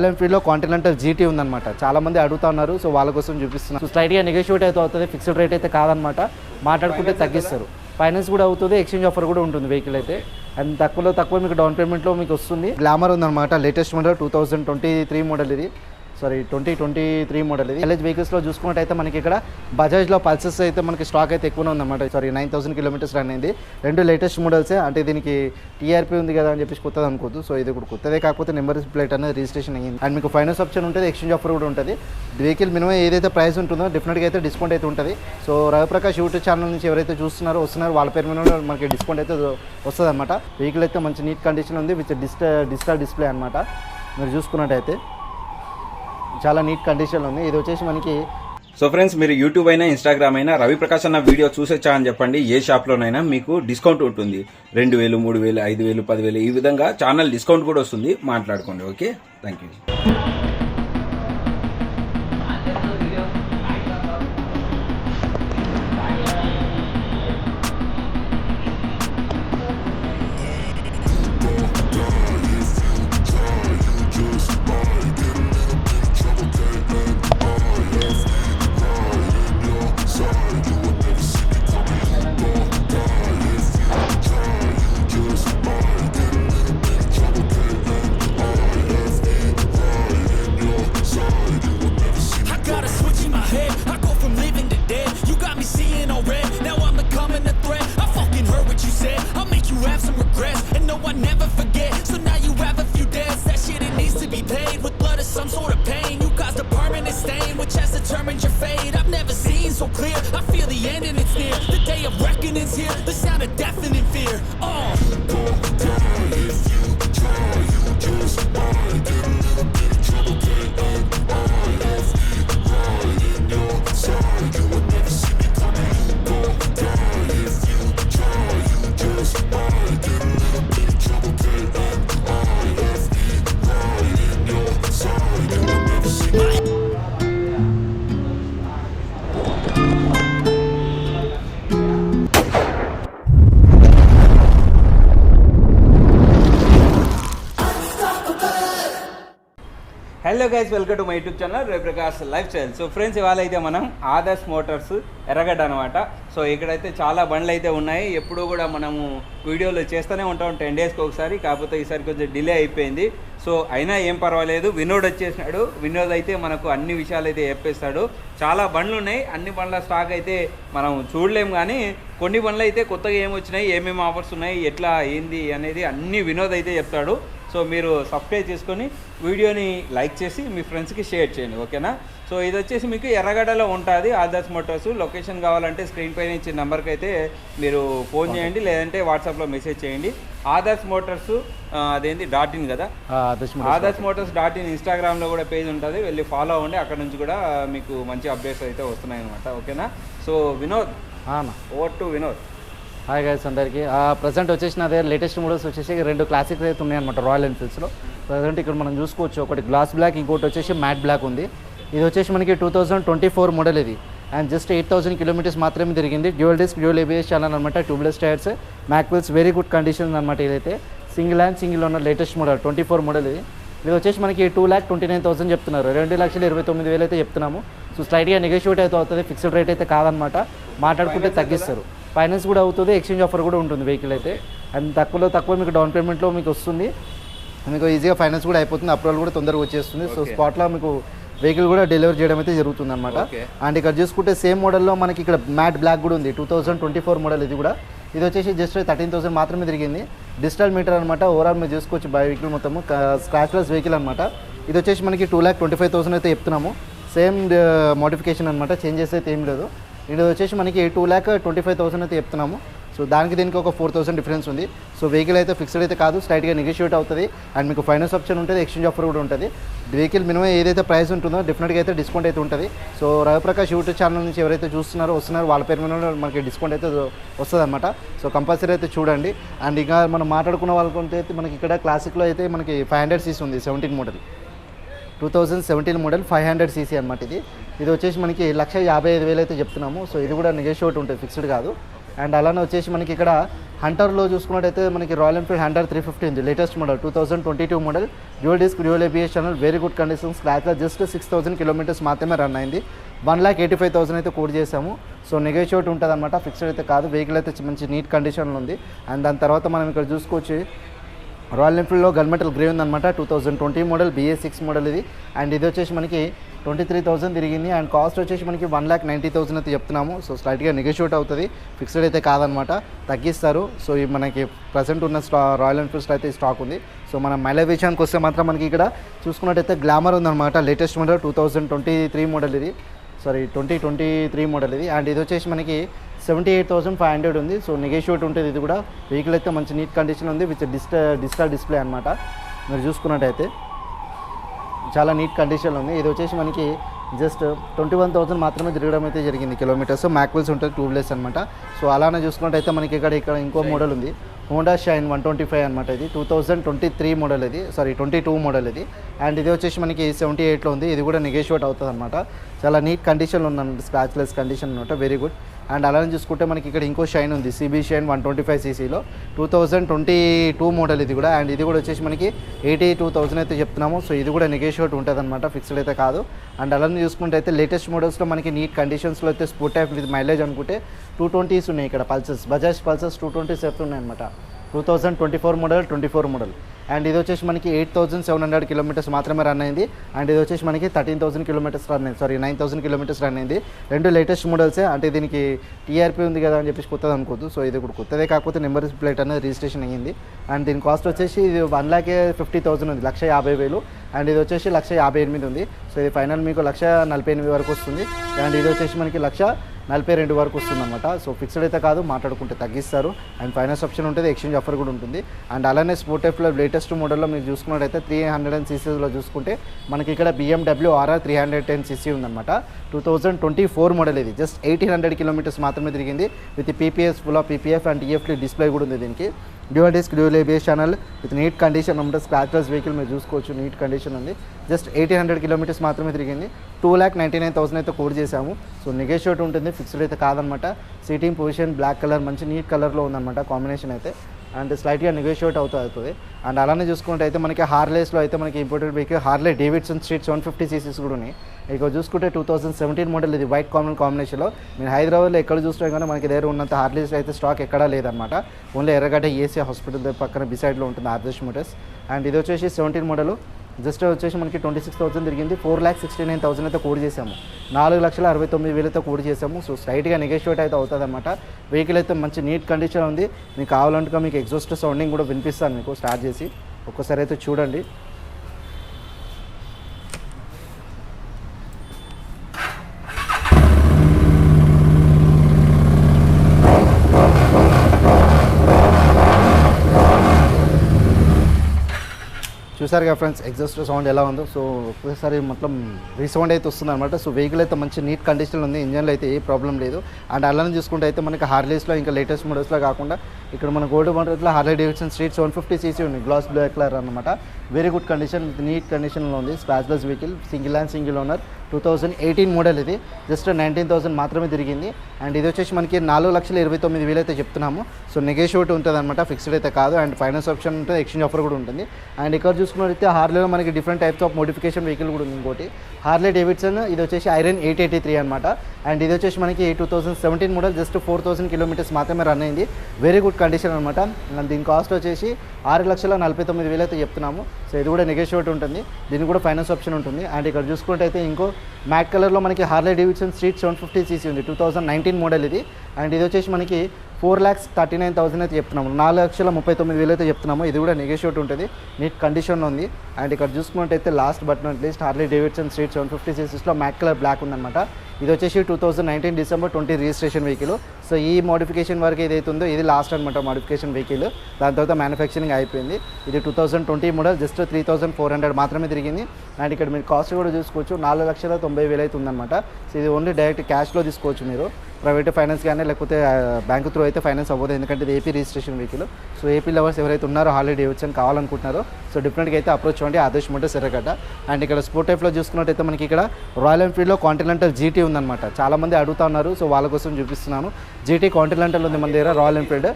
Royal ఎన్ఫీల్డ్లో continental GT ఉందన్నమాట. చాలా మంది అడుగుతా ఉన్నారు సో వాళ్ళ కోసం చూపిస్తున్నాను సో స్ట్రైట్గా నెగోషియేట్ అయితే అవుతుంది ఫిక్స్డ్ రేట్ అయితే కాదనమాట మాట్లాడుకుంటే తగ్గిస్తారు. ఫైనాన్స్ కూడా అవుతుంది ఎక్స్చేంజ్ ఆఫర్ కూడా ఉంటుంది వెహికల్ అయితే. అండ్ తక్కువలో తక్కువ మీకు డౌన్ పేమెంట్లో మీకు వస్తుంది. గ్లామర్ ఉందన్నమాట latest model two thousand twenty three model ఇది. Sorry twenty twenty three model ఇది. ఎల్హెచ్ వెహికల్స్లో చూసుకున్నట్టయితే మనకి ఇక్కడ బజాజ్లో పల్సెస్ అయితే మనకి స్టాక్ అయితే ఎక్కువనే ఉందన్నమాట. Sorry nine thousand kilometres run అయింది. రెండు లేటెస్ట్ మోడల్సే అంటే దీనికి టీఆర్పీ ఉంది కదా అని చెప్పేసి కొత్తది అనుకోద్దు సో ఇది కూడా కొత్తదే కాకపోతే నెంబర్ ప్లేట్ అనేది రిజిస్ట్రేషన్ అయ్యింది. అండ్ మీకు ఫైనాన్స్ ఆప్షన్ ఉంటుంది ఎక్స్చేంజ్ ఆఫర్ కూడా ఉంటుంది. వెహికల్ మినిమం ఏదైతే ప్రైస్ ఉంటుందో డెఫినెట్గా అయితే డిస్కౌంట్ అయితే ఉంటుంది. సో రవిప్రకాష్ యూట్యూబ్ ఛానల్ నుంచి ఎవరైతే చూస్తున్నారో వస్తున్నారో వాళ్ళ పేరు మీద మనకి డిస్కౌంట్ అయితే వస్తుంది అనమాట వెహికల్ అయితే మంచి నీట్ కండిషన్ ఉంది విత్ డిజిటల్ డిజిటల్ డిస్ప్లే అనమాట మీరు చూసుకున్నట్టయితే. చాలా నీట్ కండిషన్ ఉంది. ఇది వచ్చేసి మనకి సో ఫ్రెండ్స్ మీరు యూట్యూబ్ అయినా ఇన్స్టాగ్రామ్ అయినా రవి ప్రకాష్ అన్న వీడియో చూసొచ్చా అని చెప్పండి. ఏ షాప్లోనైనా మీకు డిస్కౌంట్ ఉంటుంది. రెండు వేలు మూడు వేలు ఐదు వేలు పదివేలు ఈ విధంగా ఛానల్ డిస్కౌంట్ కూడా వస్తుంది. మాట్లాడుకోండి okay thank you hello guys welcome to my YouTube channel రేప్రకాష్ lifestyle so friends ఇవాళ అయితే మనం ఆదర్శ్ మోటార్స్ ఎర్రగడ్డ అనమాట సో ఇక్కడైతే చాలా బండ్లు అయితే ఉన్నాయి. ఎప్పుడూ కూడా మనము వీడియోలు చేస్తూనే ఉంటాం. టెన్ డేస్కి ఒకసారి కాకపోతే ఈసారి కొంచెం డిలే అయిపోయింది. సో అయినా ఏం పర్వాలేదు. వినోద్ వచ్చేసినాడు. వినోద్ అయితే మనకు అన్ని విషయాలు అయితే చెప్పేస్తాడు. చాలా బండ్లు ఉన్నాయి. అన్ని బండ్ల స్టాక్ అయితే మనం చూడలేము కానీ కొన్ని బండ్లు అయితే కొత్తగా ఏమొచ్చినాయి? ఏమేమి ఆఫర్స్ ఉన్నాయి? ఎట్లా? ఏంది? అనేది అన్ని వినోద్ అయితే చెప్తాడు. సో మీరు సబ్స్క్రైబ్ చేసుకొని వీడియోని లైక్ చేసి మీ ఫ్రెండ్స్కి షేర్ చేయండి ఓకేనా? సో ఇది వచ్చేసి మీకు ఎర్రగడ్డలో ఉంటుంది ఆదర్శ్ మోటార్స్. లొకేషన్ కావాలంటే స్క్రీన్ పైన ఇచ్చిన నెంబర్కి అయితే మీరు ఫోన్ చేయండి లేదంటే వాట్సాప్లో మెసేజ్ చేయండి. ఆదర్శ్ మోటార్స్ అదేంటి డాట్ ఇన్ కదా? ఆదర్శ్ మోటార్స్. డాట్ ఇన్ ఇన్స్టాగ్రామ్లో కూడా పేజ్ ఉంటుంది వెళ్ళి ఫాలో అవ్వండి. అక్కడ నుంచి కూడా మీకు మంచి అప్డేట్స్ అయితే వస్తున్నాయి అనమాట ఓకేనా? So Vinod over to Vinod. Hi guys అందరికీ. ప్రజెంట్ వచ్చేసి నా దగ్గర లేటెస్ట్ మోడల్స్ వచ్చేసి రెండు క్లాసిక్స్ అయితే ఉన్నాయి అనమాట రాయల్ ఎన్ఫీల్డ్స్లో ప్రజెంట్ ఇక్కడ మనం చూసుకోవచ్చు ఒకటి గ్లాస్ బ్లాక్ ఇంకోటి వచ్చేసి మ్యాట్ బ్లాక్ ఉంది. ఇది వచ్చేసి మనకి two thousand twenty four model ఇది. And just eight thousand kilometres మాత్రమే తిరిగింది. Dual disc dual ABS channel అనమాట tubeless tyres mag wheels very good condition అనమాట ఇదైతే. సింగిల్ అండ్ సింగిల్ ఉన్న latest model twenty four model ఇది. ఇది వచ్చేసి మనకి two lakh twenty nine thousand చెప్తున్నారు. రెండు లక్షల ఇరవై తొమ్మిది వేలు అయితే చెప్తున్నాము. సో స్లైట్గా నెగోషియేట్ అయితే అవుతుంది ఫిక్స్డ్ రేట్ అయితే కాదనమాట మాట్లాడుకుంటే తగ్గిస్తారు. ఫైనాన్స్ కూడా అవుతుంది ఎక్స్చేంజ్ ఆఫర్ కూడా ఉంటుంది వెహికల్ అయితే. అండ్ తక్కువలో తక్కువ మీకు డౌన్ పేమెంట్లో మీకు వస్తుంది. మీకు ఈజీగా ఫైనాన్స్ కూడా అయిపోతుంది అప్రూవల్ కూడా తొందరగా వచ్చేస్తుంది. సో. స్పాట్లో మీకు వెహికల్ కూడా డెలివరీ చేయడం అయితే జరుగుతుంది అనమాట. అండ్ ఇక్కడ చూసుకుంటే సేమ్ మోడల్లో మనకి ఇక్కడ మ్యాట్ బ్లాక్ కూడా ఉంది two thousand twenty four model ఇది కూడా. ఇది వచ్చేసి జస్ట్ థర్టీన్ థౌసండ్ మాత్రమే తిరిగింది. డిజిటల్ మీటర్ అనమాట ఓవరాల్ మీరు చూసుకోవచ్చు బై వెహికల్ మొత్తము. స్క్రాచ్లెస్ వెహికల్ అనమాట ఇది వచ్చేసి మనకి two lakh twenty five thousand అయితే చెప్తున్నాము. సేమ్ మోడిఫికేషన్ అనమాట చేంజెస్ అయితే ఏం లేదు. ఇది వచ్చేసి మనకి two lakh twenty five thousand అయితే చెప్తున్నాము. సో దానికి దీనికి ఒక ఫోర్ థౌసండ్ డిఫరెన్స్ ఉంది. సో వెహికల్ అయితే ఫిక్స్డ్ అయితే కాదు స్ట్రైట్గా నెగోషియేట్ అవుతుంది. అండ్ మీకు ఫైనాన్స్ ఆప్షన్ ఉంటుంది ఎక్స్చేంజ్ ఆఫర్ కూడా ఉంటుంది. వెహికల్ మినిమం ఏదైతే ప్రైస్ ఉంటుందో డెఫినెట్గా అయితే డిస్కౌంట్ అయితే ఉంటుంది. సో రవిప్రకాష్ యూట్యూబ్ ఛానల్ నుంచి ఎవరైతే చూస్తున్నారో వస్తున్నారో వాళ్ళ పేరు మీద మనకి డిస్కౌంట్ అయితే వస్తుంది అనమాట సో కంపల్సరీ అయితే చూడండి. అండ్ ఇంకా మనం మాట్లాడుకున్న వాళ్ళకుంటే అయితే మనకి ఇక్కడ క్లాసిక్లో అయితే మనకి ఫైవ్ హండ్రెడ్ సీసీ ఉంది seventeen model two thousand seventeen model five hundred CC అనమాట ఇది. ఇది వచ్చేసి మనకి లక్ష యాభై ఐదు వేలు అయితే చెప్తున్నాము. సో ఇది కూడా నెగోషియేట్ ఉంటుంది ఫిక్స్డ్ కాదు. అండ్ అలానే వచ్చేసి మనకి ఇక్కడ హంటర్లో చూసుకున్నట్టయితే మనకి Royal Enfield hunter three fifty ఉంది. Latest model two thousand twenty two model dual disc dual ABS channel very good condition క్లాత్లో జస్ట్ సిక్స్ థౌసండ్ కిలోమీటర్స్ మాత్రమే రన్ అయింది. One lakh eighty five thousand అయితే కోడ్ చేసాము. So negotiate ఉంటుంది అనమాట fixed అయితే కాదు. వెహికల్ అయితే మంచి నీట్ కండిషన్లో ఉంది. అండ్ దాని తర్వాత మనం ఇక్కడ చూసుకోవచ్చు. రాయల్ ఎన్ఫీల్డ్లో గన్మెటల్ గ్రే ఉందన్నమాట. Two thousand twenty model BA six model ఇది. అండ్ ఇది వచ్చేసి మనకి ట్వంటీ త్రీ థౌసండ్ తిరిగింది. అండ్ కాస్ట్ వచ్చేసి మనకి వన్ ల్యాక్ నైంటీ థౌసండ్ అయితే చెప్తున్నాము. సో స్లైట్గా నెగోషియేట్ అవుతుంది. ఫిక్స్డ్ అయితే కాదనమాట. తగ్గిస్తారు. సో ఈ మనకి ప్రజెంట్ ఉన్న స్టా రాయల్ ఎన్ఫీల్డ్ అయితే స్టాక్ ఉంది. సో మన మైలేజ్ విషయానికి వస్తే మాత్రం మనకి ఇక్కడ చూసుకున్నట్టయితే గ్లామర్ ఉందన్నమాట. Latest model two thousand twenty three model ఇది. Sorry twenty twenty three model ఇది. అండ్ ఇది వచ్చేసి మనకి seventy eight thousand five hundred ఉంది. సో నెగోషియేట్ ఉంటుంది ఇది కూడా వెహికల్ అయితే మంచి నీట్ కండిషన్ ఉంది. విత్ డిజిట డిజిటల్ డిస్ప్లే అనమాట మీరు చూసుకున్నట్టయితే. చాలా నీట్ కండిషన్లో ఉంది. ఇది వచ్చేసి మనకి జస్ట్ ట్వంటీ వన్ థౌసండ్ మాత్రమే తిరగడం అయితే జరిగింది కిలోమీటర్స్ మ్యాక్వెల్స్ ఉంటుంది ట్యూబ్లెస్ అనమాట సో అలానే చూసుకున్నట్టయితే మనకి ఇక్కడ ఇక్కడ ఇంకో మోడల్ ఉంది. Honda Shine one twenty five అనమాట ఇది. Two thousand twenty three model ఇది. సారీ ట్వంటీ టూ మోడల్ ఇది. అండ్ ఇది వచ్చేసి మనకి సెవెంటీ ఎయిట్లో ఉంది. ఇది కూడా నెగోషియేట్ అవుతుంది అనమాట చాలా నీట్ కండిషన్లో ఉందన్నమాట. స్క్రాచ్లెస్ కండిషన్ అనమాట వెరీ గుడ్ అండ్ అలానే చూసుకుంటే మనకి ఇక్కడ ఇంకో షైన్ ఉంది CB Shine one twenty five సీసీలో two thousand twenty two model ఇది కూడా. అండ్ ఇది కూడా వచ్చేసి మనకి ఎయిటీ టూ థౌసండ్ అయితే చెప్తున్నాము. సో ఇది కూడా నెగోషియేట్ ఉంటుంది అనమాట ఫిక్స్డ్ అయితే కాదు. అండ్ అలానే చూసుకుంటే అయితే లేటెస్ట్ మోడల్స్లో మనకి నీట్ కండిషన్స్లో అయితే స్పోర్ట్ టైప్ విత్ మైలేజ్ అనుకుంటే టూ ట్వంటీస్ ఉన్నాయి ఇక్కడ Pulsars. Bajaj Pulsars two twenties అయితే ఉన్నాయన్నమాట. Two thousand twenty four model twenty four model. And ఇది వచ్చేసి మనకి eight thousand seven hundred kilometres మాత్రమే రన్ అయింది. అండ్ ఇది వచ్చేసి మనకి థర్టీన్ థౌసండ్ కిలోమీటర్స్ రన్ అయింది. Sorry nine thousand kilometres run అయింది. రెండు లేటెస్ట్ మోడల్సే అంటే దీనికి టీఆర్పీ ఉంది కదా అని చెప్పేసి కొత్తది అనుకోద్దు సో ఇది కూడా కొత్తదే. కాకపోతే నెంబర్ ప్లేట్ అనేది రిజిస్ట్రేషన్ అయ్యింది. అండ్ దీని కాస్ట్ వచ్చేసి ఇది వన్ ల్యాక్ ఫిఫ్టీ థౌసండ్ ఉంది. లక్ష యాభై వేలు. అండ్ ఇది వచ్చేసి లక్ష యాభై ఎనిమిది ఉంది. సో ఇది ఫైనల్ మీకు లక్ష నలభై ఎనిమిది వరకు వస్తుంది. అండ్ ఇది వచ్చేసి మనకి లక్ష నలభై రెండు వరకు వస్తుందన్నమాట. సో ఫిక్స్డ్ అయితే కాదు మాట్లాడుకుంటే తగ్గిస్తారు. అండ్ ఫైనాన్స్ ఆప్షన్ ఉంటుంది ఎక్స్చేంజ్ ఆఫర్ కూడా ఉంటుంది. అండ్ అలానే స్పోర్ట్ ఎఫ్లో లేటెస్ట్ మోడల్లో మీరు చూసుకున్నట్టయితే త్రీ హండ్రెడ్ అండ్ సీసీలో చూసుకుంటే మనకి ఇక్కడ BMW RR three hundred ten CC ఉందన్నమాట. Two thousand twenty four model ఇది. జస్ట్ ఎయిటీన్ హండ్రెడ్ కిలోమీటర్స్ మాత్రమే తిరిగింది. With PPS full of PPF and EFT display కూడా ఉంది దీనికి. Dual disc dual ABS channel with neat condition ఉంటుంది scratchless vehicle మీరు చూసుకోవచ్చు. నీట్ కండిషన్ ఉంది. జస్ట్ ఎయిటీన్ హండ్రెడ్ కిలోమీటర్స్ మాత్రమే తిరిగింది. Two lakh ninety nine thousand అయితే కోడ్ చేశాము. సో నెగోషియేట్ ఉంటుంది ఫిక్స్డ్ అయితే కాదనమాట. సీటింగ్ పొజిషన్ బ్లాక్ కలర్ మంచి నీట్ కలర్లో ఉందన్నమాట కాంబినేషన్ అయితే. అండ్ స్లైట్గా నెగోషియేట్ అవుతూ అవుతుంది. అండ్ అలానే చూసుకుంటే అయితే మనకి హార్లేస్లో అయితే మనకి imported vehicle Harley Davidson Street seven fifty CCs కూడా ఉన్నాయి. ఇక చూసుకుంటే టూ థౌసండ్ సెవెంటీన్ మోడల్ ఇది వైట్ కామన్ కాంబినేషన్లో మీరు హైదరాబాద్లో ఎక్కడ చూసినా కానీ మనకి దగ్గర ఉన్నంత హార్లీస్ అయితే స్టాక్ ఎక్కడా లేదనమాట ఓన్లీ ఎర్రగడ్డ ఏసీ హాస్పిటల్ పక్కన బిసైడ్లో ఉంటుంది ఆర్దర్శ్ మోటార్స్ అండ్ ఇది వచ్చేసి సెవెంటీన్ మోడల్ జస్ట్ వచ్చేసి మనకి ట్వంటీ సిక్స్ థౌసండ్ తిరిగింది. Four lakh sixty nine thousand అయితే కోడ్ చేసాము. నాలుగు లక్షల అరవై తొమ్మిది వేలతో కోడ్ చేసాము. సో స్ట్రైట్గా నెగోషియేట్ అయితే అవుతుంది అనమాట వెహికల్ అయితే మంచి నీట్ కండిషన్ ఉంది. మీకు కావాలంటే మీకు ఎగ్జాస్ట్ సౌండింగ్ కూడా వినిపిస్తాను మీకు స్టార్ట్ చేసి. ఒక్కసారి అయితే చూడండి. చూసారు కదా ఫ్రెండ్స్ ఎగ్జాస్ట్ సౌండ్ ఎలా ఉందో. సో ఒకసారి మొత్తం రీసౌండ్ అయితే వస్తుంది అనమాట సో వెహికల్ అయితే మంచి నీట్ కండిషన్ ఉంది. ఇంజన్లో అయితే ఏ ప్రాబ్లం లేదు. అండ్ అలానే చూసుకుంటే అయితే మనకి హార్లీస్లో ఇంకా లేటెస్ట్ మోడల్స్లో కాకుండా ఇక్కడ మన gold మోడల్స్లో Harley Davidson Street seven fifty CC ఉంది. గ్లాస్ బ్లాక్ కలర్ అనమాట వెరీ గుడ్ కండిషన్ నీట్ కండిషన్లో ఉంది. Scratchless vehicle single and single owner two thousand eighteen model ఇది. జస్ట్ నైన్టీన్ థౌసండ్ మాత్రమే తిరిగింది. అండ్ ఇది వచ్చేసి మనకి నాలుగు లక్షల ఇరవై తొమ్మిది వేలు అయితే చెప్తున్నాము. సో నెగోషియేట్ ఉంటుంది అనమాట ఫిక్స్డ్ అయితే కాదు. అండ్ ఫైనాన్స్ ఆప్షన్ ఉంటుంది ఎక్స్చేంజ్ ఆఫర్ కూడా ఉంటుంది. అండ్ ఇక్కడ చూసుకున్నట్లయితే హార్లేలో మనకి different types of modification vehicle కూడా ఉంది ఇంకోటి. హార్లే డేవిడ్సన్ ఇది వచ్చేసి ఐరన్ ఎయిట్ ఎయిటీ త్రీ అనమాట అండ్ ఇది వచ్చేసి మనకి two thousand seventeen model just four thousand kilometres మాత్రమే రన్ అయింది. వెరీ గుడ్ కండిషన్ అనమాట అండ్ దీని కాస్ట్ వచ్చేసి ఆరు లక్షల నలభై తొమ్మిది వేలు అయితే చెప్తున్నాము. సో ఇది కూడా నెగోషియేట్ ఉంటుంది. దీనికి కూడా ఫైనాన్స్ ఆప్షన్ ఉంటుంది. అండ్ ఇక్కడ చూసుకుంటే అయితే ఇంకో మ్యాట్ కలర్లో మనకి Harley Davidson Street seven fifty CC ఉంది. టూ థౌసండ్ నైన్టీన్ మోడల్ ఇది. అండ్ ఇది వచ్చేసి మనకి four lakhs thirty nine thousand అయితే చెప్తున్నాము. నాలుగు లక్షల ముప్పై తొమ్మిది వేలు అయితే చెప్తున్నాము. ఇది కూడా నెగోషియేట్ ఉంటుంది. నీట్ కండిషన్ ఉంది. అండ్ ఇక్కడ చూసుకున్నట్టయితే last but not least Harley Davidson Street seven fifty సిక్స్లో మ్యాక్ కలర్ బ్లాక్ ఉందన్నమాట. ఇది వచ్చేసి two thousand nineteen December twenty registration vehicle so ఈ మోడిఫికేషన్ వరకు ఏదైతే ఉందో ఇది లాస్ట్ అనమాట మోడిఫికేషన్ వెహికల్ దాని తర్వాత మ్యానుఫ్యాక్చరింగ్ అయిపోయింది. ఇది two thousand twenty model just three thousand four hundred మాత్రమే తిరిగింది. అండ్ ఇక్కడ మీరు కాస్ట్ కూడా చూసుకోవచ్చు. నాలుగు లక్షల తొంభై వేలు అయితే ఉందన్నమాట. సో ఇది ఓన్లీ డైరెక్ట్ క్యాష్లో తీసుకోవచ్చు మీరు. ప్రైవేట్ ఫైనాన్స్ కానీ లేకపోతే బ్యాంక్ త్రూ అయితే ఫైనాన్స్ అవ్వదు. ఎందుకంటే ఇది AP registration vehicle. So AP lovers ఎవరైతే ఉన్నారో హాలిడే వచ్చని కావాలనుకుంటున్నారో సో డిఫరెంట్గా అయితే అప్రోచ్ అవ్వండి. ఆదేశ్ మోటార్స్ ఎర్రగడ్డ అండ్ ఇక్కడ స్పోర్ట్ టైప్లో చూసుకున్నట్టయితే మనకి ఇక్కడ రాయల్ ఎన్ఫీల్డ్లో కాంటినెంటల్ జీటీ ఉందన్నమాట. చాలామంది అడుగుతా ఉన్నారు. సో వాళ్ళ కోసం చూపిస్తున్నాను. జీటీ కాంటినెంటల్ ఉంది మన దగ్గర Royal Enfield.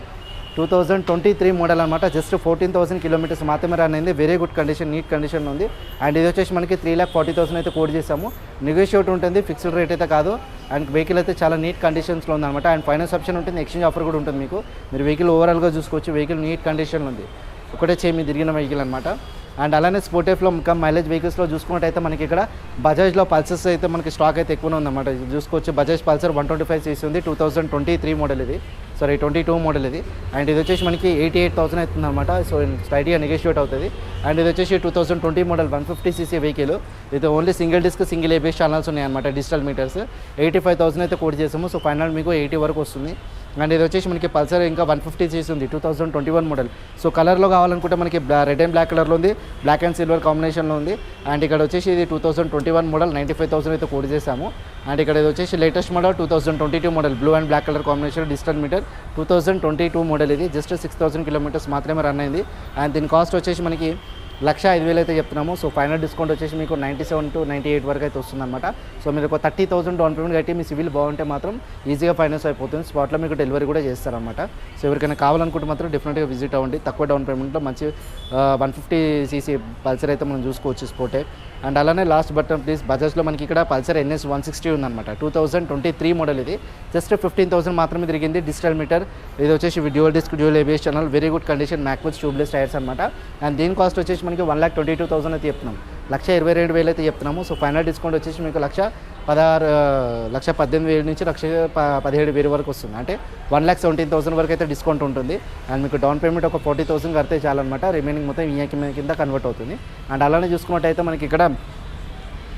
Two thousand twenty three model అనమాట జస్ట్ ఫోర్టీన్ థౌసండ్ కిలోమీటర్స్ మాత్రమే రన్ అయింది. Very good condition neat condition ఉంది. అండ్ ఇది వచ్చేసి మనకి త్రీ ల్యాక్ ఫార్టీ థౌసండ్ అయితే కోడ్ చేసాము నెగోషియేట్ ఉంటుంది ఫిక్స్డ్ రేట్ అయితే కాదు. అండ్ వెహికల్ అయితే చాలా నీట్ కండిషన్స్లో ఉందన్నమాట. అండ్ ఫైనాన్స్ ఆప్షన్ ఉంటుంది ఎక్స్చేంజ్ ఆఫర్ కూడా ఉంటుంది మీకు. మీరు వెహికల్ ఓవరాల్గా చూసుకోవచ్చు వెహికల్ నీట్ కండిషన్లో ఉంది. ఒకటే చేమి తిరిగిన వెహికల్ అనమాట అండ్ అలానే స్పోర్టేఫ్లో ఇంకా మైలేజ్ వెహికల్స్లో చూసుకున్నట్టయితే మనకి ఇక్కడ బజాజ్లో పల్సర్స్ అయితే మనకి స్టాక్ అయితే ఎక్కువనే ఉందన్నమాట. చూసుకోవచ్చు. Bajaj Pulsar one twenty five CC ఉంది. Two thousand twenty three model ఇది. సారీ ట్వంటీ టూ మోడల్ ఇది. అండ్ ఇది వచ్చేసి మనకి ఎయిటీ ఎయిట్ థౌసండ్ అవుతుంది అనమాట సో స్లైడ్గా నెగోషియేట్ అవుతుంది. అండ్ ఇది వచ్చేసి two thousand twenty model one fifty CC vehicle ఇది only single disc single ABS channels ఉన్నాయి అనమాట digital meters eighty five thousand అయితే కోడ్ చేసాము. సో ఫైనల్ మీకు ఎయిటీ వరకు వస్తుంది. అండ్ ఇది వచ్చేసి మనకి పల్సర్ ఇంకా వన్ ఫిఫ్టీ సీసీ ఉంది two thousand twenty one model so కలర్లో కావాలనుకుంటే మనకి రెడ్ అండ్ బ్లాక్ కలర్లో ఉంది బ్లాక్ అండ్ సిల్వర్ కాంబినేషన్లో ఉంది. అండ్ ఇక్కడ వచ్చేసి ఇది two thousand twenty one model ninety five thousand అయితే కోడ్ చేసాము అండ్ ఇక్కడ ఇది వచ్చేసి latest model two thousand twenty two model blue and black colour combination digital meter two thousand twenty two model ఇది జస్ట్ సిక్స్ థౌసండ్ కిలోమీటర్స్ మాత్రమే run అయింది. And దీని cost వచ్చేసి మనకి లక్ష ఐదు వేలు అయితే చెప్తున్నాము. సో ఫైనల్ డిస్కౌంట్ వచ్చేసి మీకు ninety seven to ninety eight వరకు అయితే వస్తుందన్నమాట. సో మీరు ఒక థర్టీ థౌసండ్ డౌన్ పేమెంట్ కట్టి మీ సివిల్ బాగుంటే మాత్రం ఈజీగా ఫైనాన్స్ అయిపోతుంది. స్పాట్లో మీకు డెలివరీ కూడా చేస్తారన్నమాట. సో ఎవరికైనా కావాలనుకుంటే మాత్రం డెఫినెట్గా విజిట్ అవ్వండి. తక్కువ డౌన్ పేమెంట్లో మంచి వన్ ఫిఫ్టీ సీసీ పల్సర్ అయితే మనం చూసుకోవచ్చు స్పోటే అండ్ అలానే లాస్ట్ బటన్ ప్లీజ్ బజాజ్లో మనకి ఇక్కడ పల్సర్ ఎన్ఎస్ వన్ సిక్స్టీ ఉందన్నమాట. Two thousand twenty three model ఇది. జస్ట్ ఫిఫ్టీన్ థౌసండ్ మాత్రమే తిరిగింది డిజిటల్ మీటర్. ఇది వచ్చేసి dual disc dual ABS channel very good condition mag wheels tubeless tyres అనమాట అండ్ దీని కాస్ట్ వచ్చేసి మనకి one lakh twenty two thousand అయితే చెప్తున్నాం. లక్ష ఇరవై రెండు వేలు అయితే చెప్తున్నాము. సో ఫైనల్ డిస్కౌంట్ వచ్చేసి మీకు లక్ష పదహారు లక్ష పద్దెనిమిది వేలు నుంచి లక్ష ప- పదిహేడు వేలు వరకు వస్తుంది. అంటే వన్ ల్యాక్ సెవెంటీన్ థౌసండ్ వరకు అయితే డిస్కౌంట్ ఉంటుంది. అండ్ మీకు డౌన్ పేమెంట్ ఒక ఫార్టీ థౌసండ్ కడితే చాలన్నమాట. రిమైనింగ్ మొత్తం ఈఎంఐ కింద కన్వర్ట్ అవుతుంది. అండ్ అలానే చూసుకున్నట్టయితే మనకి ఇక్కడ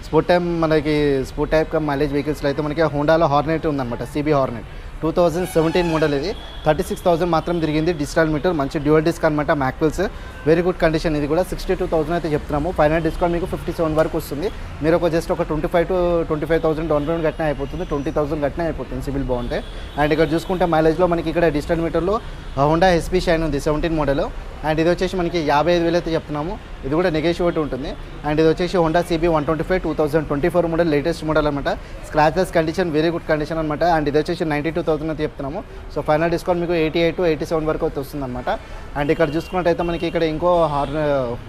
స్పోర్ట్ టైప్ మనకి స్పోర్ట్ టైప్ మైలేజ్ వెహికల్స్లో అయితే మనకి హోండాలో హార్నెట్ ఉందన్నమాట. CB Hornet two thousand seventeen model ఇది. థర్టీ సిక్స్ థౌసండ్ మాత్రం తిరిగింది. డిజిటల్ మీటర్ మంచి డ్యూయల్ డిస్క్ అనమాట మ్యాక్వెల్స్. వెరీ గుడ్ కండిషన్ ఇది కూడా. సిక్స్టీ టూ థౌసండ్ అయితే చెప్తున్నాము. ఫైనల్ డిస్కౌంట్ మీకు ఫిఫ్టీ సెవెన్ వరకు వస్తుంది. మీరు ఒక జస్ట్ ఒక twenty five to twenty five thousand down payment కట్టినా అయిపోతుంది. ట్వంటీ థౌసండ్ కట్టినా అయిపోతుంది సివిల్ బాగుంటే. అండ్ ఇక్కడ చూసుకుంటే మైలేజ్లో మనకి ఇక్కడ డిజిటల్ మీటర్లో హోండా ఎస్పీ షైన్ ఉంది సెవెంటీన్ మోడల్ అండ్ ఇది వచ్చేసి మనకి యాభై ఐదు వేలు అయితే చెప్తున్నాము. ఇది కూడా నెగోషియేట్ ఉంటుంది. అండ్ ఇది వచ్చేసి Honda CB one twenty five two thousand twenty four model latest model అనమాట scratches condition very good condition అనమాట అండ్ ఇది వచ్చేసి నైంటీ టూ థౌసండ్ అయితే చెప్తున్నాము. సో ఫైనల్ డిస్కౌంట్ మీకు eighty eight to eighty seven వరకు అయితే వస్తుంది అనమాట అండ్ ఇక్కడ చూసుకున్నట్టయితే మనకి ఇక్కడ ఇంకో హార్న్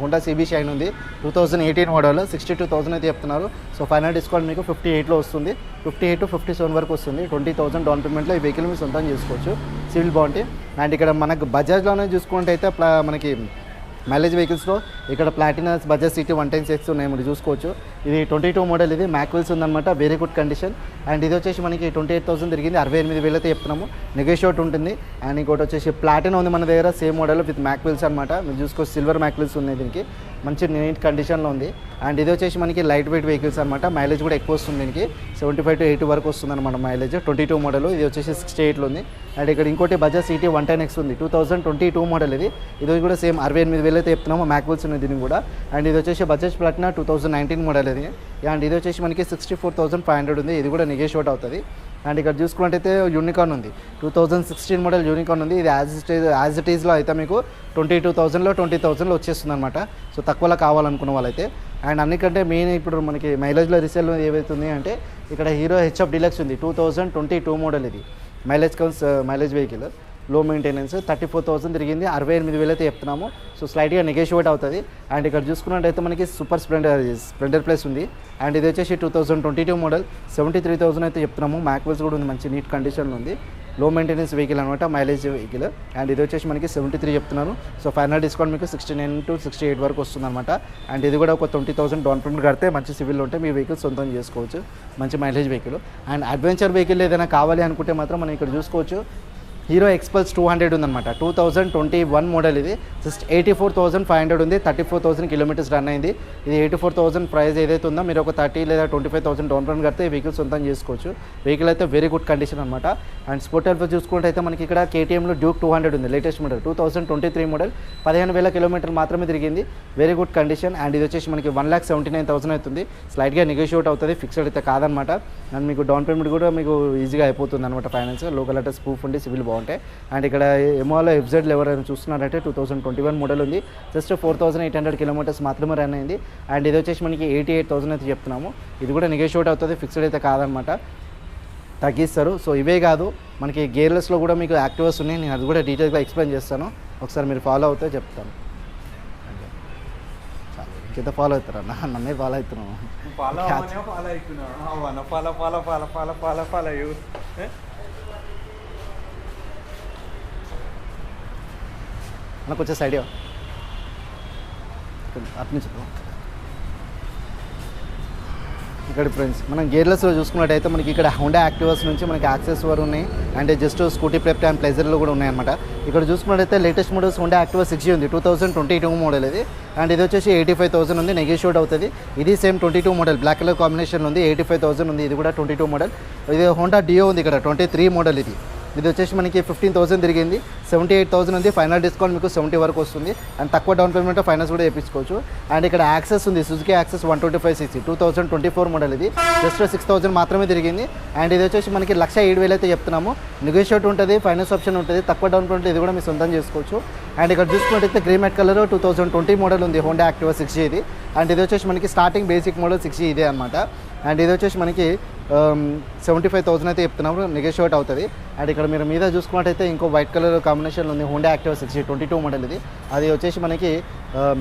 హోండా సిబి షైన్ ఉంది. Two thousand eighteen model sixty two thousand అయితే చెప్తున్నారు. సో ఫైనల్ డిస్కౌంట్ మీకు ఫిఫ్టీ ఎయిట్లో వస్తుంది. Fifty eight to fifty seven వరకు వస్తుంది. ట్వంటీ థౌసండ్ డౌన్ పేమెంట్లో ఈ వెహికల్ మీరు సొంతం చేసుకోవచ్చు. సివిల్ బాగుంటే అండ్ ఇక్కడ మనకు బజాజ్లోనే చూసుకుంటే అయితే ప్లా- మనకి మైలేజ్ వెహికల్స్లో ఇక్కడ Platinas Bajaj CT one ten six ఉన్నాయి మీరు చూసుకోవచ్చు. ఇది ట్వంటీ టూ మోడల్ ఇది. మ్యాక్వెల్స్ ఉందన్నమాట వెరీ గుడ్ కండిషన్ అండ్ ఇది వచ్చేసి మనకి ట్వంటీ ఎయిట్ థౌసండ్ తిరిగింది. అరవై ఎనిమిది వేలైతే చెప్తున్నాము. నెగోషియేట్ ఉంటుంది. అండ్ ఇంకోటి వచ్చేసి ప్లాటిన్ ఉంది మన దగ్గర సేమ్ మోడల్ విత్ మ్యాక్వెల్స్ అనమాట మీరు చూసుకోవచ్చు సిల్వర్ మ్యాక్వెల్స్ ఉన్నాయి దీనికి. మంచి నీట్ కండిషన్లో ఉంది. అండ్ ఇది వచ్చేసి మనకి లైట్ వెయిట్ వెహికల్స్ అనమాట మైలేజ్ కూడా ఎక్కువ వస్తుంది దీనికి. సెవెంటీ ఫైవ్ టు ఎయిటీ వరకు వస్తుంది అనమాట మైలేజ్. Twenty two model. ఇది వచ్చేసి సిక్స్టీ ఎయిట్లో ఉంది. అండ్ ఇక్కడ ఇంకోటి Bajaj CT one ten X ఉంది. Two thousand twenty two model ఇది. ఇది కూడా సేమ్ అరవై ఎనిమిది వేలు అయితే చెప్తున్నాము. మ్యాక్వెల్స్ ఉన్నాయి దీనికి కూడా. అండ్ ఇది వచ్చేసి Bajaj Platina two thousand nineteen model ఇది. అండ్ ఇది వచ్చేసి మనకి sixty four thousand five hundred ఉంది. ఇది కూడా నెగోషియేట్ అవుతుంది. అండ్ ఇక్కడ చూసుకున్నట్టయితే యూనికార్న్ ఉంది. Two thousand sixteen model Unicorn ఉంది. ఇది యాజ్ ఇట్ యాజ్ ఇట్ ఈజ్లో అయితే మీకు ట్వంటీ టూ థౌజండ్లో ట్వంటీ థౌజండ్లో వచ్చేస్తుంది అనమాట సో తక్కువలో కావాలనుకున్న వాళ్ళైతే. అండ్ అన్నికంటే మెయిన్ ఇప్పుడు మనకి మైలేజ్లో రీసేల్ ఏవైతుంది అంటే ఇక్కడ హీరో హెచ్ఎఫ్ డీలక్స్ ఉంది. Two thousand twenty two model ఇది మైలేజ్ కన్స్ మైలేజ్ వెహికల్ లో మెయింటెనెన్స్ థర్టీ ఫోర్ థౌసండ్ తిరిగింది అరవై ఎనిమిది వేలు అయితే చెప్తున్నాము సో స్లైట్గా నెగోషియేట్ అవుతుంది. అండ్ ఇక్కడ చూసుకున్నట్టయితే మనకి సూపర్ స్ప్లెండర్ స్ప్లెండర్ ప్లస్ ఉంది. అండ్ ఇది వచ్చేసి two thousand twenty two model seventy three thousand అయితే చెప్తున్నాము. మ్యాక్వెల్స్ కూడా ఉంది మంచి నీట్ కండిషన్లో ఉంది. లో మెయింటెనెన్స్ వెహికల్ అనమాట మైలేజ్ వెహికల్ అండ్ ఇది వచ్చేసి మనకి సెవెంటీ త్రీ చెప్తున్నాను. సో ఫైనల్ డిస్కౌంట్ మీకు sixty nine to sixty eight వరకు వస్తుంది అనమాట అండ్ ఇది కూడా ఒక ట్వంటీ థౌసండ్ డౌన్ పేమెంట్ కడితే మంచి సివిల్ ఉంటే మీ వెహికల్ సొంతం చేసుకోవచ్చు. మంచి mileage vehicle and adventure vehicle ఏదైనా కావాలి అనుకుంటే మాత్రం మనం ఇక్కడ చూసుకోవచ్చు. హీరో ఎక్స్పల్స్ టూ హండ్రెడ్ ఉందన్నమాట. Two thousand twenty one model ఇది. Just eighty four thousand five hundred ఉంది. Thirty four thousand kilometres run అయింది. ఇది ఎయిటీ ఫోర్ థౌసండ్ ప్రైస్ ఏదైతే ఉందో మీరు ఒక థర్టీ లేదా twenty five thousand down payment కడితే ఈ వెహికల్ సొంతం చేసుకోవచ్చు. వెహికల్ అయితే వెరీ గుడ్ కండిషన్ అనమాట అండ్ స్పోర్ట్ ఎల్ఫర్ చూసుకుంటే అయితే మనకి ఇక్కడ కేటీఎంలో డ్యూక్ టూ హండ్రెడ్ ఉంది. Latest model two thousand twenty three model పదిహేను వేల కిలోమీటర్లు మాత్రమే తిరిగింది. వెరీ గుడ్ కండిషన్ అండ్ ఇది వచ్చేసి మనకి one lakh seventy nine thousand అవుతుంది స్లైట్గా నెగోషియేట్ అవుతుంది. ఫిక్స్డ్ అయితే కాదనమాట అండ్ మీకు డౌన్ పేమెంట్ కూడా మీకు ఈజీగా అయిపోతుంది అనమాట ఫైనాన్స్ లోకల్ అడ్రస్ ప్రూఫ్ ఉండి సివిల్ బాగుంటాయి అండ్ ఇక్కడ ఎమోలో ఎఫ్జెడ్లు ఎవరైనా చూస్తున్నారంటే two thousand twenty one model ఉంది just four thousand eight hundred kilometres మాత్రమే రన్ అయింది అండ్ ఇది వచ్చేసి మనకి ఎయిటీ ఎయిట్ థౌసండ్ అయితే చెప్తున్నాము ఇది కూడా నెగోషియేట్ అవుతుంది ఫిక్స్డ్ అయితే కాదనమాట తగ్గిస్తారు సో ఇవే కాదు మనకి గేర్లెస్లో కూడా మీకు యాక్టివర్స్ ఉన్నాయి నేను అది కూడా డీటెయిల్గా ఎక్స్ప్లెయిన్ చేస్తాను ఒకసారి మీరు ఫాలో అవుతే చెప్తాను ఇంకెంత ఫాలో అవుతారా నన్నే ఫాలో అవుతున్నాను follow follow follow follow follow follow follow follow మనకు వచ్చేసి వచ్చే సైడ్ అటు నుంచి ఇక్కడ ఫ్రెండ్స్ మనం గేర్లెస్లో చూసుకున్నట్టయితే మనకి ఇక్కడ హోండా యాక్టివర్స్ నుంచి మనకి యాక్సెస్ వరకు ఉన్నాయి. అండ్ జస్ట్ స్కూటీ ప్రెప్ అండ్ ప్లెజర్లు కూడా ఉన్నాయన్నమాట ఇక్కడ చూసుకున్నట్టయితే latest models Honda Activa six ఉంది. Two thousand twenty two model ఇది. అండ్ ఇది వచ్చేసి ఎయిటీ ఫైవ్ థౌసండ్ ఉంది నెగోషియేట్ అవుతుంది. ఇది same twenty two model black colour combination ఉంది ఎయిటీ ఫైవ్ థౌసండ్ ఉంది. ఇది కూడా ట్వంటీ టూ మోడల్ ఇది హోండా డియో ఉంది ఇక్కడ ట్వంటీ త్రీ మోడల్ ఇది. ఇది వచ్చేసి మనకి ఫిఫ్టీన్ థౌసండ్ తిరిగింది. సెవెంటీ ఎయిట్ థౌసండ్ ఉంది. ఫైనల్ డిస్కౌంట్ మీకు సెవెంటీ వరకు వస్తుంది. అండ్ తక్కువ డౌన్ పేమెంట్ ఫైనాన్స్ కూడా చేయించుకోవచ్చు. అండ్ ఇక్కడ యాక్సెస్ ఉంది. Suzuki Access one twenty five six two thousand twenty four model ఇది. జస్ట్ సిక్స్ థౌసండ్ మాత్రమే తిరిగింది. అండ్ ఇది వచ్చేసి మనకి లక్ష ఏడు వేలు అయితే చెప్తున్నాము. నెగోషియేట్ ఉంటుంది. ఫైనాన్స్ ఆప్షన్ ఉంటుంది. తక్కువ డౌన్ పేమెంట్ ఇది కూడా మీరు సొంతం చేసుకోవచ్చు. అండ్ ఇక్కడ చూసుకున్నట్టయితే grey met colour two thousand twenty model ఉంది. హోండా యాక్టివా సిక్స్ ఇది. అండ్ ఇది వచ్చేసి మనకి స్టార్టింగ్ బేసిక్ మోడల్ సిక్స్ ఇదే అనమాట అండ్ ఇది వచ్చేసి మనకి సెవెంటీ ఫైవ్ థౌసండ్ అయితే చెప్తున్నాము నెగోషియేట్ అవుతుంది. అండ్ ఇక్కడ మీరు మీద చూసుకున్నట్టయితే ఇంకో వైట్ కలర్ కాంబినేషన్ ఉంది Honda Activa sixty twenty two model ఇది. అది వచ్చేసి మనకి um,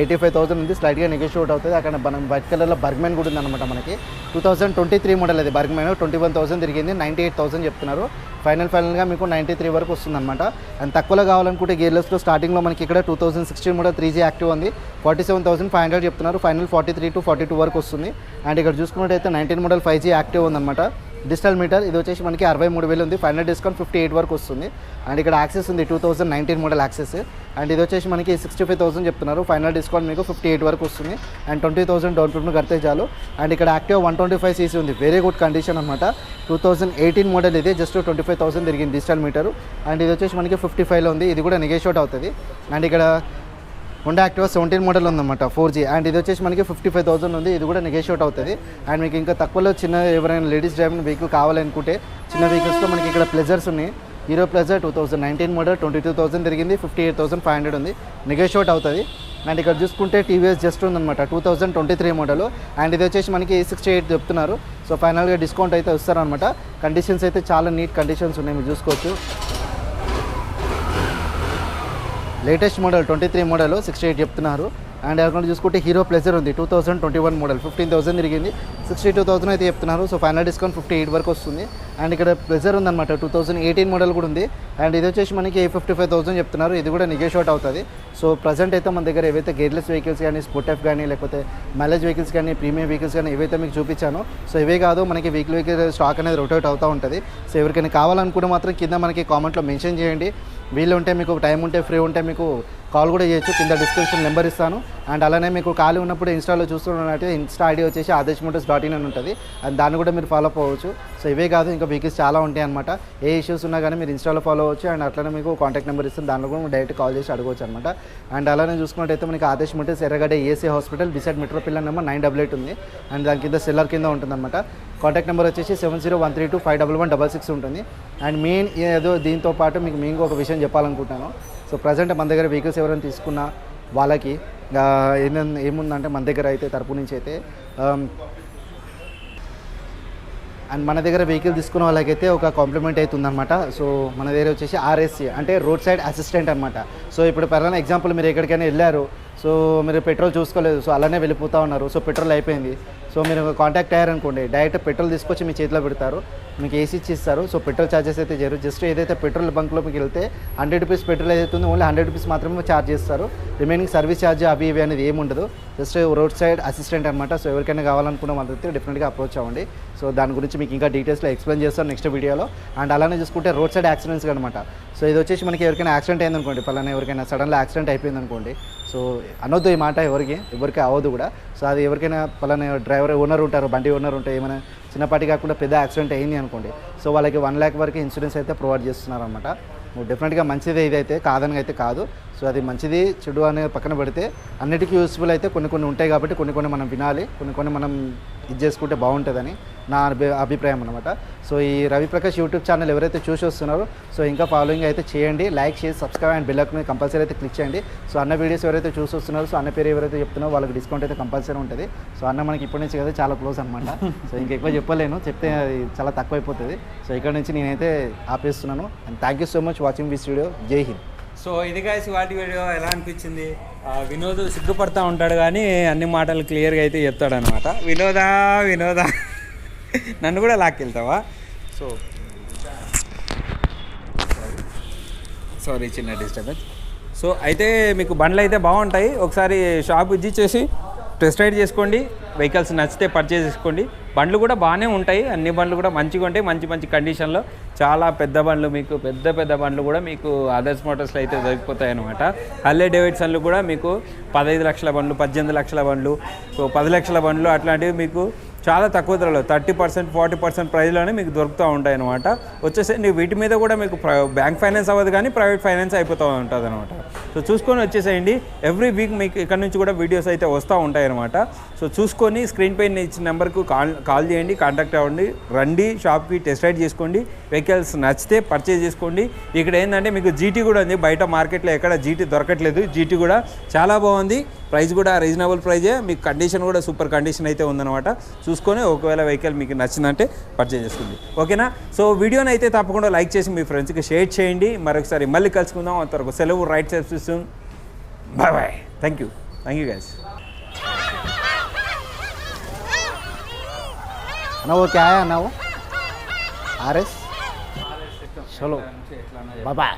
ఎయిటీ ఫైవ్ థౌసండ్ ఉంది. స్లైట్గా నెగోషియేట్ అవుతుంది. అక్కడ మనం వైట్ కలర్లో బర్గ్మెన్ కూడా ఉందన్నమాట మనకి. Two thousand twenty three model అది. బర్గ్మెన్ ట్వంటీ వన్ థౌసండ్ తిరిగింది. నైంటీ ఎయిట్ థౌసండ్ చెప్తున్నారు. ఫైనల్ ఫైనల్గా మీకు నైంటీ త్రీ వరకు వస్తుందన్నమాట. అండ్ తక్కువలో కావాలనుకుంటే గేర్లెస్లో స్టార్టింగ్లో మనకి ఇక్కడ two thousand sixteen model three G Activa ఉంది. Forty seven thousand five hundred చెప్తున్నారు. Final forty three to forty two వరకు వస్తుంది. అండ్ ఇక్కడ చూసుకున్నట్టయితే nineteen model five G Activa ఉందన్నమాట. డిజిటల్ మీటర్ ఇది వచ్చేసి మనకి అరవై మూడు వేలు ఉంది. ఫైనల్ డిస్కౌంట్ ఫిఫ్టీ ఎయిట్ వరకు వస్తుంది. అండ్ ఇక్కడ యాక్సెస్ ఉంది two thousand nineteen model Access and ఇది వచ్చేసి మనకి సిక్స్టీ ఫైవ్ థౌసండ్ చెప్తున్నారు. ఫైనల్ డిస్కౌంట్ మీకు ఫిఫ్టీ ఎయిట్ వరకు వస్తుంది. And twenty thousand down payment కడితే చాలు. అండ్ ఇక్కడ active one twenty five CC ఉంది. వెరీ గుడ్ కండిషన్ అనమాట టూ థౌసండ్ ఎయిటీన్ మోడల్ ఇది. జస్ట్ ట్వంటీ ఫైవ్ థౌసండ్ తిరిగింది డిజిటల్ మీటర్ అండ్ ఇది వచ్చేసి మనకి ఫిఫ్టీ ఫైవ్లో ఉంది. ఇది కూడా నెగోషియేట్ అవుతుంది. అండ్ ఇక్కడ హోండా యాక్టివా సెవెంటీన్ మోడల్ ఉందన్నమాట ఫోర్ జీ అండ్ ఇది వచ్చేసి మనకి ఫిఫ్టీ ఫైవ్ థౌసండ్ ఉంది. ఇది కూడా నెగోషియేట్ అవుతుంది. అండ్ మీకు ఇంకా తక్కువలో చిన్న ఎవరైనా లేడీస్ డ్రైవింగ్ వెహికల్ కావాలనుకుంటే చిన్న వెహికల్స్లో మనకి ఇక్కడ ప్లెజర్స్ ఉన్నాయి. Hero Pleasure two thousand nineteen model twenty two thousand తిరిగింది fifty eight thousand five hundred ఉంది. నెగోషియేట్ అవుతుంది. అండ్ ఇక్కడ చూసుకుంటే టీవీఎస్ జస్ట్ ఉందన్నమాట two thousand twenty three model and ఇది వచ్చేసి మనకి సిక్స్టీ ఎయిట్ చెప్తున్నారు సో ఫైనల్గా డిస్కౌంట్ అయితే వస్తారనమాట కండిషన్స్ అయితే చాలా నీట్ కండిషన్స్ ఉన్నాయి. మీరు చూసుకోవచ్చు. Latest model twenty three model sixty eight చెప్తున్నారు. అండ్ అక్కడ చూసుకుంటే హీరో ప్లెజర్ ఉంది. Two thousand twenty one model fifteen thousand తిరిగింది. సిక్స్టీ టూ థౌసండ్ అయితే చెప్తున్నారు. So final discount fifty eight వరకు వస్తుంది. అండ్ ఇక్కడ ప్లెజర్ ఉందన్నమాట. టూ థౌసండ్ ఎయిటీన్ మోడల్ కూడా ఉంది. అండ్ ఇది వచ్చేసి మనకి ఏ ఫిఫ్టీ ఫైవ్ థౌసండ్ చెప్తున్నారు. ఇది కూడా నెగోషియేట్ అవుతుంది. సో ప్రజెంట్ అయితే మన దగ్గర ఏవైతే గేర్లెస్ వెహికల్స్ కానీ స్పోర్టెఫ్ కానీ లేకపోతే మైలేజ్ వెహికల్స్ కానీ ప్రీమియం వెహికల్స్ కానీ ఏవైతే మీకు చూపించానో సో ఇవే కాదు మనకి వీక్లీ వీక్ స్టాక్ అనేది రొటేట్ అవుతూ ఉంటుంది. సో ఎవరికైనా కావాలనుకుంటే మాత్రం కింద మనకి కామెంట్లో మెన్షన్ చేయండి. వీళ్ళు ఉంటే మీకు టైం ఉంటే ఫ్రీ ఉంటే మీకు కాల్ కూడా చేయొచ్చు. కింద డిస్క్రిప్షన్ నెంబర్ ఇస్తాను. అండ్ అలానే మీకు ఖాళీ ఉన్నప్పుడు ఇన్స్టాలో చూస్తున్నట్టు ఇన్స్టా ఐడి వచ్చేసి ఆదేశ్ మోటర్స్ డాట్ ఇన్ అని ఉంటుంది. అండ్ దాన్ని కూడా మీరు ఫాలో అప్ అవ్వచ్చు సో ఇవే కాదు ఇంకా వెహికల్స్ చాలా ఉంటాయి అనమాట ఏ ఇష్యూస్ ఉన్నా కానీ మీరు ఇన్స్టాలో ఫాలో అవ్వచ్చు అండ్ అట్లనే మీకు కాంటాక్ట్ నెంబర్ ఇస్తుంది దాంట్లో కూడా డైరెక్ట్ కాల్ చేసి అడగవచ్చు అనమాట అండ్ అలానే చూసుకున్నట్టయితే మనకి Adesh Motors Erragadda AC hospital beside metro pillar number nine double eight ఉంది. అండ్ దాని కింద సెల్లర్ కింద ఉంటుందన్నమాట. కాంటాక్ట్ నెంబర్ వచ్చేసి seven zero one three two five double one double six ఉంటుంది. అండ్ మెయిన్ ఏదో దీంతో పాటు మీకు మెయిన్ ఒక విషయం చెప్పాలనుకుంటున్నాను. సో ప్రజెంట్ మన దగ్గర వెహికల్స్ ఎవరైనా తీసుకున్నా వాళ్ళకి ఏమేమి ఏముందంటే మన దగ్గర అయితే తరపు నుంచి అయితే అండ్ మన దగ్గర వెహికల్ తీసుకున్న వాళ్ళకైతే ఒక కాంప్లిమెంట్ అవుతుందన్నమాట. సో మన దగ్గర వచ్చేసి ఆర్ఎస్సి అంటే రోడ్ సైడ్ అసిస్టెంట్ అనమాట సో ఇప్పుడు పలానా ఎగ్జాంపుల్ మీరు ఎక్కడికైనా వెళ్ళారు సో మీరు పెట్రోల్ చూసుకోలేదు సో అలానే వెళ్ళిపోతూ ఉన్నారు. సో పెట్రోల్ అయిపోయింది. సో మీరు కాంటాక్ట్ అయ్యారనుకోండి డైరెక్ట్ పెట్రోల్ తీసుకొచ్చి మీ చేతిలో పెడతారు. మీకు ఏసీ ఇచ్చి ఇస్తారు సో పెట్రోల్ ఛార్జెస్ అయితే జరుగు జస్ట్ ఏదైతే పెట్రోల్ బంక్లో మీకు వెళ్తే హండ్రెడ్ రూపీస్ పెట్రోల్ ఏదైతే ఉందో ఓన్లీ హండ్రెడ్ రూపీస్ మాత్రమే ఛార్జ్ చేస్తారు. రిమైనింగ్ సర్వీస్ ఛార్జ్ అవి ఇవి అనేది ఏమి ఉండదు. జస్ట్ రోడ్ సైడ్ అసిస్టెంట్ అనమాట సో ఎవరికైనా కావాలనుకున్న వాళ్ళైతే డెఫినెట్గా అప్రోచ్ అవ్వండి. సో దాని గురించి మీకు ఇంకా డీటెయిల్స్లో ఎక్స్ప్లెయిన్ చేస్తాను నెక్స్ట్ వీడియోలో అండ్ అలానే చూసుకుంటే రోడ్ సైడ్ యాక్సిడెంట్స్ అనమాట సో ఇది వచ్చేసి మనకి ఎవరికైనా యాక్సిడెంట్ అయిందనుకోండి. పలానా ఎవరికైనా సడన్గా యాక్సిడెంట్ అయిపోయింది అనుకోండి సో అనొద్దు ఈ మాట ఎవరికి ఎవరికి అవ్వదు కూడా. సో అది ఎవరికైనా పలానా డ్రైవర్ ఓనర్ ఉంటారు బండి ఓనర్ ఉంటే ఏమైనా చిన్నపాటి కాకుండా పెద్ద యాక్సిడెంట్ అయింది అనుకోండి. సో వాళ్ళకి వన్ ల్యాక్ వరకు ఇన్సూరెన్స్ అయితే ప్రొవైడ్ చేస్తున్నారు అనమాట డెఫినెట్గా మంచిదే ఏదైతే కాదని అయితే కాదు. సో అది మంచిది చెడు అనే పక్కన పెడితే అన్నిటికీ యూస్ఫుల్ అయితే కొన్ని కొన్ని ఉంటాయి కాబట్టి కొన్ని కొన్ని మనం వినాలి కొన్ని కొన్ని మనం ఇది చేసుకుంటే బాగుంటుందని నా అభి అభిప్రాయం అనమాట సో ఈ రవిప్రకాష్ యూట్యూబ్ ఛానల్ ఎవరైతే చూసి వస్తున్నారో సో ఇంకా ఫాలోయింగ్ అయితే చేయండి లైక్ చేసి subscribe and bell icon compulsory అయితే క్లిక్ చేయండి. సో అన్న వీడియోస్ ఎవరైతే చూసి వస్తున్నారో సో అన్న పేరు ఎవరైతే చెప్తున్నారో వాళ్ళకి డిస్కౌంట్ అయితే కంపల్సరీ ఉంటుంది. సో అన్న మనకి ఇప్పటి నుంచి కదా చాలా క్లోజ్ అనమాట సో ఇంకెక్కువ చెప్పలేను చెప్తే అది చాలా తక్కువ అయిపోతుంది సో ఇక్కడ నుంచి నేనైతే ఆపేస్తున్నాను. And thank you so much watching this video జై హింద్ సో ఇది గాయస్ వాటి వీడియో ఎలా అనిపించింది? ఆ, వినోద్ సిగ్గుపడతా ఉంటాడు కానీ అన్ని మాటలు క్లియర్గా అయితే చెప్తాడు అనమాట వినోదా వినోదా? నన్ను కూడా లాక్కెళ్తావా సో సారీ చిన్న డిస్టర్బెన్స్ సో అయితే మీకు బండ్లు అయితే బాగుంటాయి. ఒకసారి షాప్ విజిట్ చేసి టెస్ట్ రైడ్ చేసుకోండి వెహికల్స్ నచ్చితే పర్చేస్ చేసుకోండి. బండ్లు కూడా బాగానే ఉంటాయి అన్ని బండ్లు కూడా మంచిగా ఉంటాయి మంచి మంచి కండిషన్లో చాలా పెద్ద బండ్లు మీకు పెద్ద పెద్ద బండ్లు కూడా మీకు అదర్స్ మోటార్స్లో అయితే దొరికిపోతాయి అనమాట హల్లే డేవిడ్సన్లు కూడా మీకు పదహైదు లక్షల బండ్లు పద్దెనిమిది లక్షల బండ్లు పది లక్షల బండ్లు అట్లాంటివి మీకు చాలా తక్కువ ధరలో. థర్టీ పర్సెంట్ ఫార్టీ పర్సెంట్ ప్రైస్లోనే మీకు దొరుకుతూ ఉంటాయి అనమాట వచ్చేసి వీటి మీద కూడా మీకు బ్యాంక్ ఫైనాన్స్ అవ్వదు కానీ ప్రైవేట్ ఫైనాన్స్ అయిపోతూ ఉంటుంది అనమాట సో చూసుకొని వచ్చేసేయండి. ఎవ్రీ వీక్ మీకు ఇక్కడ నుంచి కూడా వీడియోస్ అయితే వస్తూ ఉంటాయి అనమాట సో చూసుకొని స్క్రీన్ పైన ఇచ్చిన నెంబర్కు కాల్ కాల్ చేయండి కాంటాక్ట్ అవ్వండి. రండి షాప్కి టెస్ట్ రైడ్ చేసుకోండి. వెహికల్స్ నచ్చితే పర్చేజ్ చేసుకోండి. ఇక్కడ ఏంటంటే మీకు జీటీ కూడా ఉంది. బయట మార్కెట్లో ఎక్కడ జీటీ దొరకట్లేదు. జీటీ కూడా చాలా బాగుంది. ప్రైస్ కూడా రీజనబుల్ ప్రైజే. మీకు కండిషన్ కూడా సూపర్ కండిషన్ అయితే ఉందన్నమాట. చూసుకొని ఒకవేళ వెహికల్ మీకు నచ్చిందంటే పర్చేజ్ చేసుకుంది. ఓకేనా? సో వీడియోని అయితే తప్పకుండా లైక్ చేసి మీ ఫ్రెండ్స్కి షేర్ చేయండి. మరొకసారి మళ్ళీ కలుసుకుందాం. అంతవరకు సెలవు right self bye bye thank you thank you guys అన్నా ఓకే ఆయా అన్నావు? ఆర్ఎస్? చలో. బాయ్